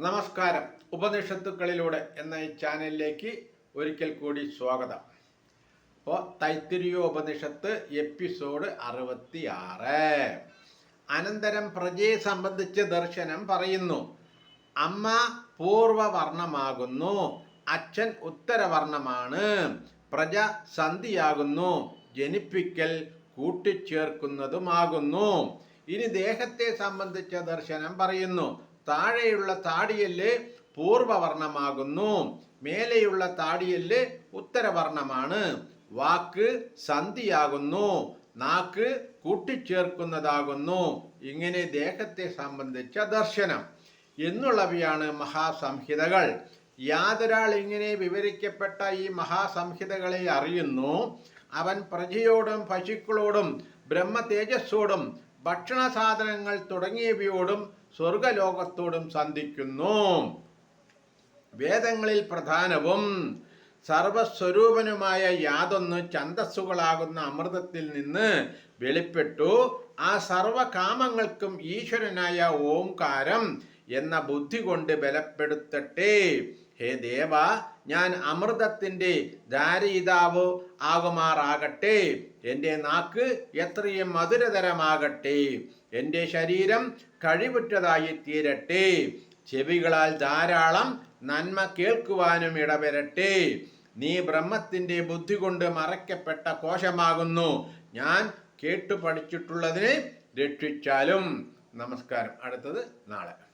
നമസ്കാരം. ഉപനിഷത്തുക്കളിലൂടെ എന്ന ഈ ചാനലിലേക്ക് ഒരിക്കൽ കൂടി സ്വാഗതം. അപ്പോൾ തൈത്തിരിയോപനിഷത്ത് എപ്പിസോഡ് അറുപത്തി ആറ് അനന്തരം പ്രജയെ സംബന്ധിച്ച് ദർശനം പറയുന്നു. അമ്മ പൂർവവർണമാകുന്നു. അച്ഛൻ ഉത്തരവർണമാണ്. പ്രജ സന്ധിയാകുന്നു. ജനിപ്പിക്കൽ കൂട്ടിച്ചേർക്കുന്നതുമാകുന്നു. ഇനി ദേഹത്തെ സംബന്ധിച്ച ദർശനം പറയുന്നു. താഴെയുള്ള താടിയൽ പൂർവവർണമാകുന്നു മേലെയുള്ള താടിയൽ ഉത്തരവർണമാണ് വാക്ക് സന്ധിയാകുന്നു. നാക്ക് കൂട്ടിച്ചേർക്കുന്നതാകുന്നു. ഇങ്ങനെ ദേഹത്തെ സംബന്ധിച്ച ദർശനം. എന്നുള്ളവയാണ് മഹാസംഹിതകൾ. യാതൊരാൾ ഇങ്ങനെ വിവരിക്കപ്പെട്ട ഈ മഹാസംഹിതകളെ അറിയുന്നു. അവൻ പ്രജയോടും പശുക്കളോടും ബ്രഹ്മ തേജസ്സോടും ഭക്ഷണ സാധനങ്ങൾ തുടങ്ങിയവയോടും സ്വർഗലോകത്തോടും സന്ധിക്കുന്നു. വേദങ്ങളിൽ പ്രധാനവും സർവസ്വരൂപനുമായ യാതൊന്ന് ഛന്തസ്സുകളാകുന്ന അമൃതത്തിൽ നിന്ന് വെളിപ്പെട്ടു. ആ സർവകാമങ്ങൾക്കും ഈശ്വരനായ ഓംകാരം എന്ന ബുദ്ധി കൊണ്ട് ബലപ്പെടുത്തട്ടെ. ഹേ ദേവ ഞാൻ അമൃതത്തിന്റെ ധാരയിതാവ് ആകുമാറാകട്ടെ. എന്റെ നാക്ക് എത്രയും മധുരതരമാകട്ടെ. എന്റെ ശരീരം കഴിവുറ്റതായി തീരട്ടെ. ചെവികളാൽ ധാരാളം നന്മ കേൾക്കുവാനും ഇടവരട്ടെ. നീ ബ്രഹ്മത്തിന്റെ ബുദ്ധി കൊണ്ട് മറയ്ക്കപ്പെട്ട കോശമാകുന്നു. ഞാൻ കേട്ടു പഠിച്ചിട്ടുള്ളതിനെ രക്ഷിച്ചാലും. നമസ്കാരം. അടുത്തത് നാളെ.